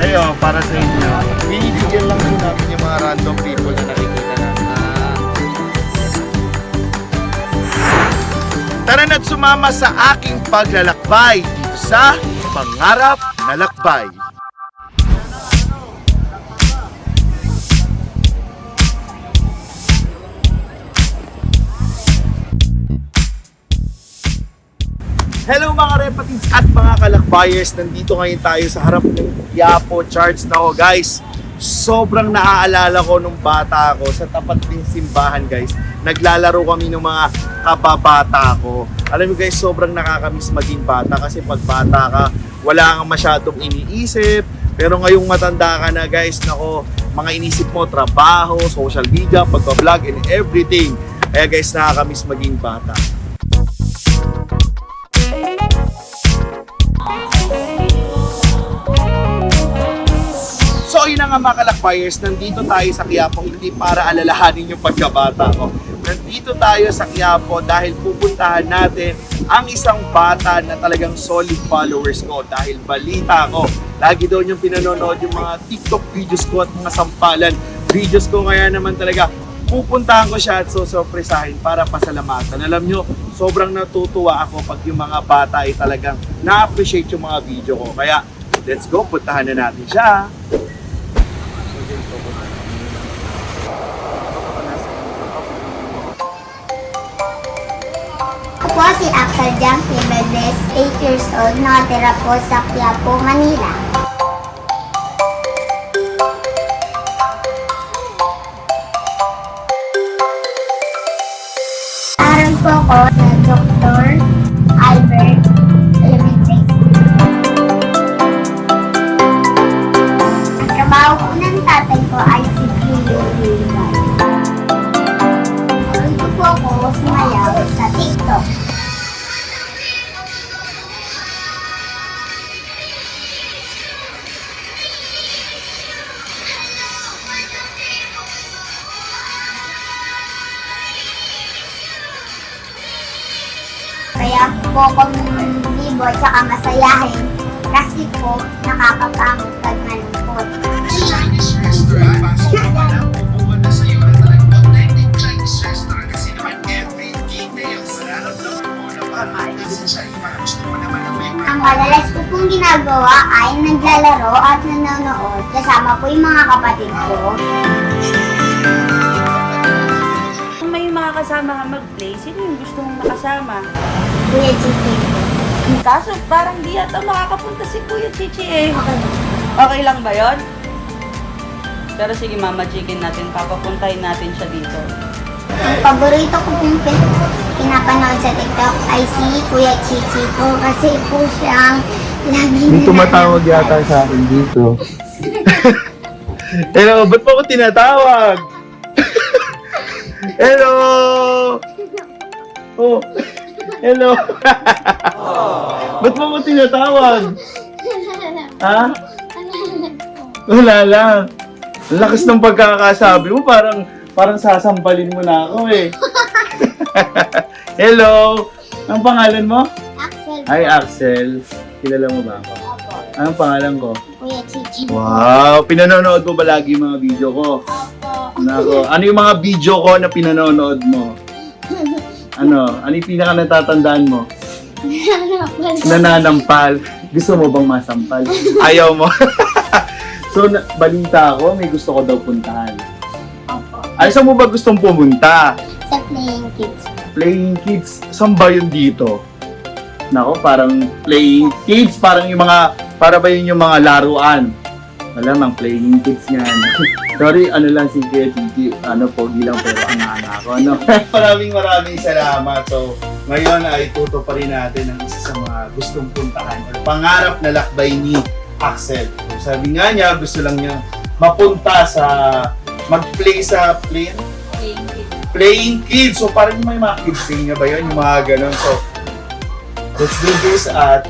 isi-share ko sa inyo. Ayo, para sa inyo. Binibigyan lang po namin yung mga random people na nakikita na. Ah, Tara na't sumama sa aking paglalakbay dito sa Pangarap na Lakbay. Hello mga repatids at mga kalakbayers. Nandito ngayon tayo sa harap ng Yapo Charts na ho guys. Sobrang naaalala ko nung bata ako sa tapat ng simbahan guys. Naglalaro kami ng mga kababata ko. Alam mo guys, sobrang nakakamiss maging bata kasi pag bata ka, wala kang masyadong iniisip. Pero ngayong matanda ka na guys, nako, mga inisip mo, trabaho, social media, pagpa-vlog and everything. Kaya guys, nakakamiss maging bata. Mga kalakbayers, nandito tayo sa Quiapo hindi para alalahanin yung pagkabata ko. Nandito tayo sa Quiapo dahil pupuntahan natin ang isang bata na talagang solid followers ko dahil balita ko. Lagi doon yung pinanonood yung mga TikTok videos ko at mga sampalan videos ko kaya naman talaga pupuntahan ko siya at susurpresahin para pasalamatan. Alam nyo, sobrang natutuwa ako pag yung mga bata ay talagang na-appreciate yung mga video ko. Kaya, let's go, puntahan na natin siya. Po si Axel Jam Pibeles, 8 years old, nakatira po sa Quiapo, Manila. Aral po ako sa Dr. Albert Elementary School. Ang trabaho po ng tatay ko ay si Julio po ako libo at saka masayahin kasi po nakakapangit pag malungkot. Ang madalas ko pong ginagawa ay naglalaro at nanonood kasama po yung mga kapatid ko. Kung may mga kasama ka mag-play, sino yung gusto mong makasama? Kuya Chichi po. Kaso parang di yata makakapunta si Kuya Chichi eh. Okay lang ba yon? Pero sige Mama Chicken natin, papapuntahin natin siya dito. Ang paborito ko pong pin- pinapanood sa TikTok ay si Kuya Chichi po kasi po siyang lagi May tumatawag yata sa akin dito. Hello, ba't mo ako tinatawag? Hello! Oh, hello! ba't mo ako tinatawag? Ha? Wala lang. Ang lakas ng pagkakasabi mo, parang parang sasampalin mo na ako eh. hello! Ang pangalan mo? Axel Hi, Axel. Kilala mo ba ako? Opo. Anong pangalan ko? Kuya Chichi. Wow! Pinanonood mo ba lagi yung mga video ko? Opo. Nako, ano yung mga video ko na pinanonood mo? Ano? Ano yung pinaka natatandaan mo? Nananampal. Gusto mo bang masampal? Ayaw mo. so, na- balita ko, may gusto ko daw puntahan. Opo. Ay, saan mo ba gustong pumunta? Sa Playing Kids. Playing Kids, saan ba yun dito? Nako, parang Playing Kids, parang yung mga, para ba yun yung mga laruan? Malamang Playing Kids nga. Sorry, ano lang si Kuya ano, pogi lang pero ang ana ako, ano. maraming maraming salamat. So, ngayon ay tuto pa rin natin ang isa sa mga gustong puntahan or pangarap na lakbay ni Axel. So, sabi nga niya, gusto lang niya mapunta sa, mag-play sa plane, playing kids. So, parang may mga kids thing niya ba yun? Yung mga ganun. So, let's do this at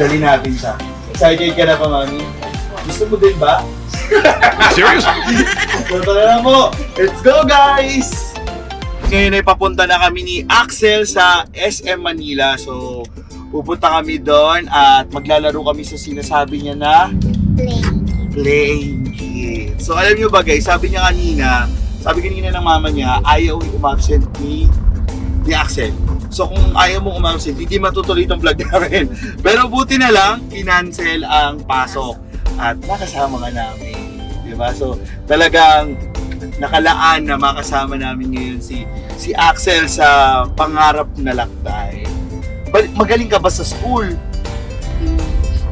dali natin siya. Excited ka na pa, mami? Gusto mo din ba? Serious? Tara na po. Let's go guys! Ngayon ay papunta na kami ni Axel sa SM Manila. So pupunta kami doon at maglalaro kami sa sinasabi niya na Playing. playing kids. So alam niyo ba guys, sabi niya kanina, sabi kanina ng mama niya, ayaw umabsent ni ni Axel. So kung ayaw mong umabsent, hindi matutuloy itong vlog namin. Pero buti na lang, kinancel ang pasok. At nakasama ka namin. Di ba? So talagang nakalaan na makasama namin ngayon si si Axel sa pangarap na lakbay. Ba- Magaling ka ba sa school?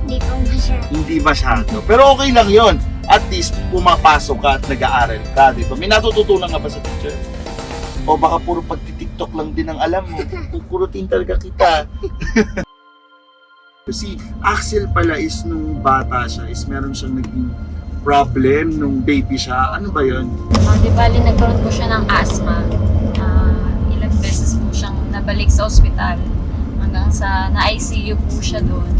Hindi po masyado. Hindi masyado. Pero okay lang yon. At least pumapasok ka at nag-aaral ka, di ba? May natututunan ka ba sa teacher? O baka puro pagtitiktok lang din ang alam mo. Kukurutin talaga kita. si Axel pala is nung bata siya, is meron siyang naging problem nung baby siya. Ano ba yon? Uh, di bali, nagkaroon po siya ng asthma. Ah, ilang beses po siyang nabalik sa ospital. Hanggang sa na-ICU po siya doon.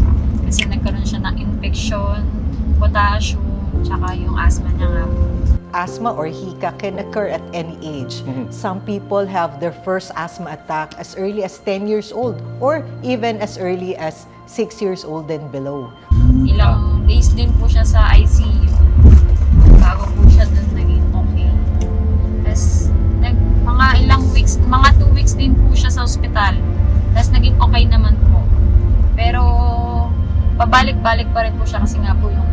Kasi nagkaroon siya ng infection, potassium, tsaka yung asthma niya nga po. asthma or hika can occur at any age. Some people have their first asthma attack as early as 10 years old or even as early as 6 years old and below. Ilang days din po siya sa ICU. Bago po siya doon naging okay. Tapos, nag, mga ilang weeks, mga 2 weeks din po siya sa ospital. Tapos naging okay naman po. Pero, pabalik-balik pa rin po siya kasi nga po yung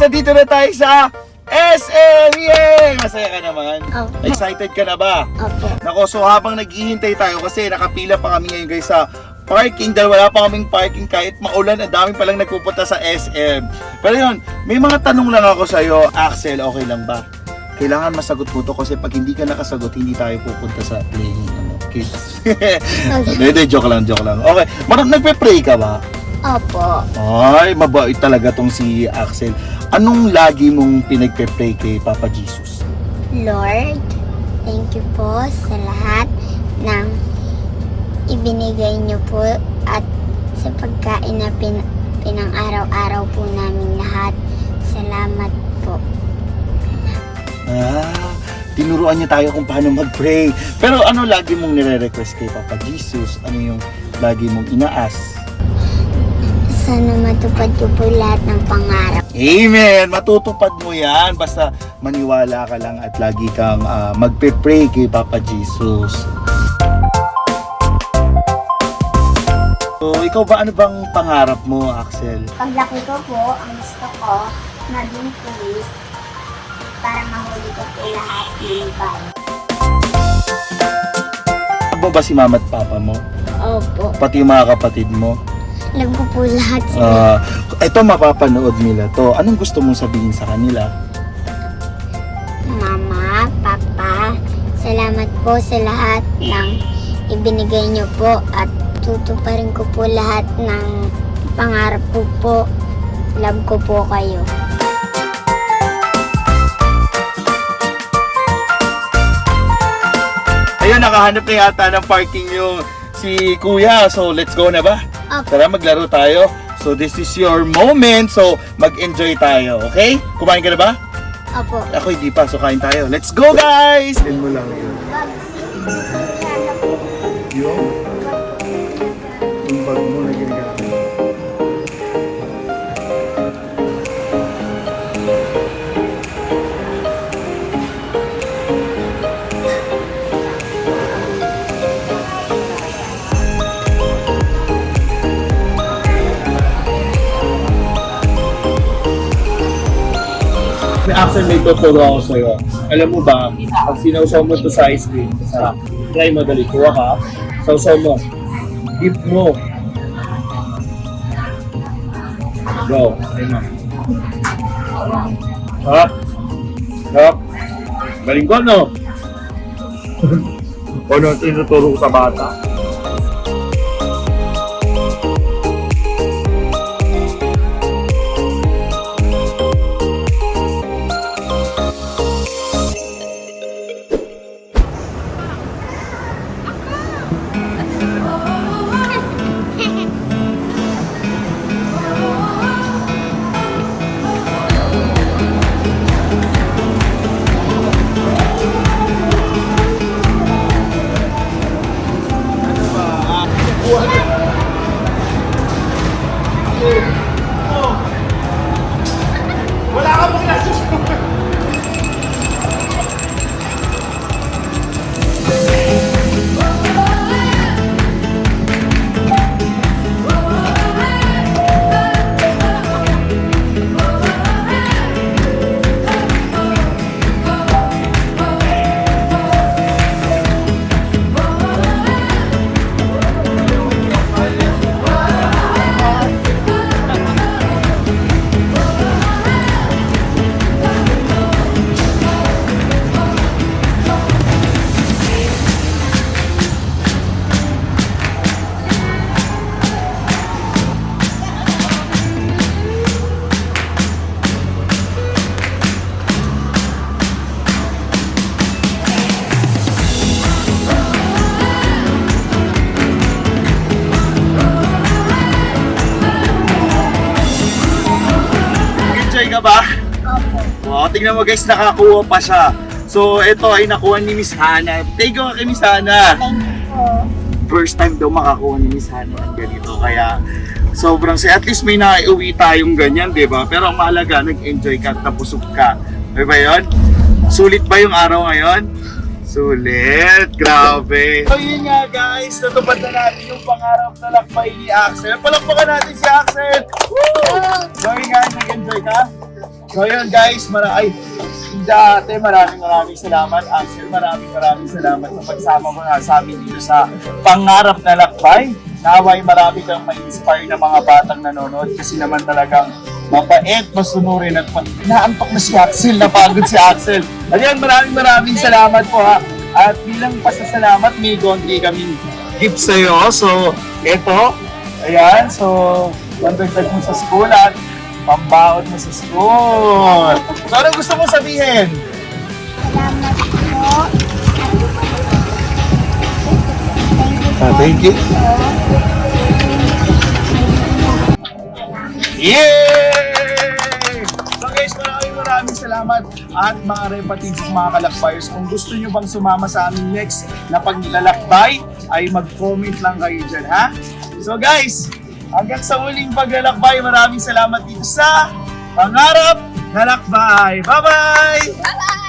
nandito na tayo sa SM! Yay! Masaya ka naman? Opo. Excited ka na ba? Opo. Nako, so habang naghihintay tayo kasi nakapila pa kami ngayon guys sa parking dahil wala pa kaming parking kahit maulan, ang dami palang nagpupunta sa SM. Pero yun, may mga tanong lang ako sa'yo. Axel, okay lang ba? Kailangan masagot mo to kasi pag hindi ka nakasagot, hindi tayo pupunta sa playing ano, kids. Hindi, hindi, joke lang, joke lang. Okay, marang nagpe-pray ka ba? Opo. Ay, mabait talaga tong si Axel. Anong lagi mong pinagpe-pray kay Papa Jesus? Lord, thank you po sa lahat ng ibinigay niyo po at sa pagkain na pin, pinang-araw-araw po namin lahat. Salamat po. Ah, tinuruan niya tayo kung paano mag-pray. Pero ano lagi mong nire-request kay Papa Jesus? Ano yung lagi mong inaas? Sana matupad ko po lahat ng pangarap. Amen! Matutupad mo yan. Basta maniwala ka lang at lagi kang ah, magpe-pray kay Papa Jesus. So, ikaw ba ano bang pangarap mo, Axel? Paglaki ko po, ang gusto ko, maging police para mahuli ko po lahat ng bad. Ano ba si mama at papa mo? Opo. Pati yung mga kapatid mo? Alam ko po lahat sila. Ah, ito mapapanood nila to. Anong gusto mong sabihin sa kanila? Mama, Papa, salamat po sa lahat ng ibinigay niyo po at tutuparin ko po lahat ng pangarap ko po. Love ko po kayo. Ayun, nakahanap na yata ng parking yung si Kuya. So, let's go na ba? Tara, maglaro tayo. So, this is your moment. So, mag-enjoy tayo, okay? Kumain ka na ba? Opo. Ako hindi pa, so kain tayo. Let's go, guys! Din mo lang yun. Yung May action may tuturo ako sa'yo. Alam mo ba, pag sinausaw mo to sa ice cream, sarap. Try mo dali. Kuha ka, sausaw mo. Dip mo. Go. Try mo. Sarap. Sarap. Galing ko, no? o no, tinuturo ko sa bata. Tingnan mo guys, nakakuha pa siya. So, ito ay nakuha ni Miss Hana. Take ko kay Miss Hana. Thank you. First time daw makakuha ni Miss Hana ng ganito. Kaya, sobrang say At least may naiuwi tayong ganyan, di ba? Pero ang mahalaga, nag-enjoy ka at napusog ka. Di ba yun? Sulit ba yung araw ngayon? Sulit! Grabe! So yun nga guys, natupad na natin yung pangarap na lakbay ni Axel. Palakpakan natin si Axel! Woo! So yun nga, nag-enjoy ka? So yun guys, mara ay dati maraming maraming salamat Axel, maraming maraming salamat sa pagsama mo nga sa amin dito sa pangarap na lakbay. Naway marami kang ma-inspire na mga batang nanonood kasi naman talagang mapait, masunurin at pa- naantok na si Axel, napagod si Axel. Ayan, maraming maraming salamat po ha. At bilang pasasalamat, may gonti kaming gift sa'yo. So, eto, ayan, so, pandagdag mo sa school at pambaon mo sa school. So, anong gusto mo sabihin? Salamat po. Ah, thank you. Yay! So guys, maraming maraming salamat at mga repatids, mga kalakbayers. Kung gusto nyo bang sumama sa aming next na paglalakbay, ay mag-comment lang kayo dyan, ha? So guys, hanggang sa uling paglalakbay, maraming salamat dito sa Pangarap na Lakbay. Bye-bye! Bye-bye!